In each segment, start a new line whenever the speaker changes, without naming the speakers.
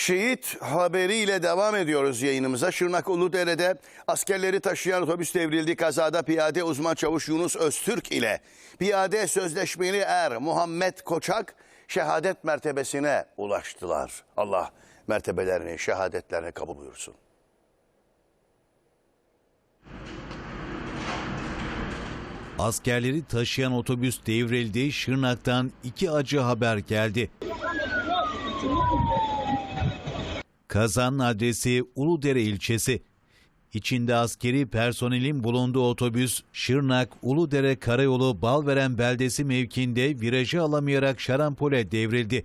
Şehit haberiyle devam ediyoruz yayınımıza. Şırnak Uludere'de askerleri taşıyan otobüs devrildi. Kazada piyade uzman çavuş Yunus Öztürk ile piyade sözleşmeli er Muhammed Koçak şehadet mertebesine ulaştılar. Allah mertebelerini, şehadetlerini kabul buyursun.
Askerleri taşıyan otobüs devrildi. Şırnak'tan iki acı haber geldi. Kazanın adresi Uludere ilçesi. İçinde askeri personelin bulunduğu otobüs Şırnak Uludere Karayolu Balveren beldesi mevkiinde virajı alamayarak şarampole devrildi.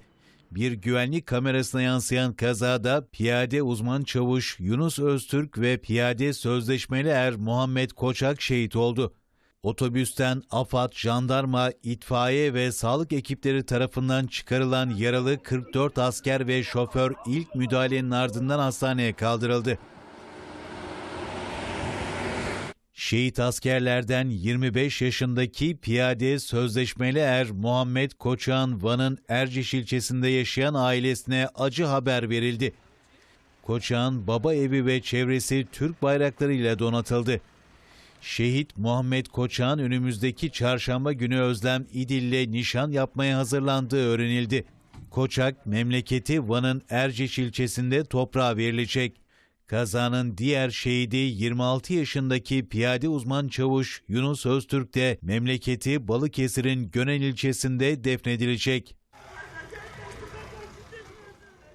Bir güvenlik kamerasına yansıyan kazada piyade uzman çavuş Yunus Öztürk ve piyade sözleşmeli er Muhammed Koçak şehit oldu. Otobüsten AFAD, jandarma, itfaiye ve sağlık ekipleri tarafından çıkarılan yaralı 44 asker ve şoför ilk müdahalenin ardından hastaneye kaldırıldı. Şehit askerlerden 25 yaşındaki piyade sözleşmeli er Muhammed Koçak'ın Van'ın Erciş ilçesinde yaşayan ailesine acı haber verildi. Koçak'ın baba evi ve çevresi Türk bayraklarıyla donatıldı. Şehit Muhammed Koçak'ın önümüzdeki çarşamba günü Özlem İdil'le nişan yapmaya hazırlandığı öğrenildi. Koçak memleketi Van'ın Erciş ilçesinde toprağa verilecek. Kazanın diğer şehidi 26 yaşındaki piyade uzman çavuş Yunus Öztürk de memleketi Balıkesir'in Gönel ilçesinde defnedilecek.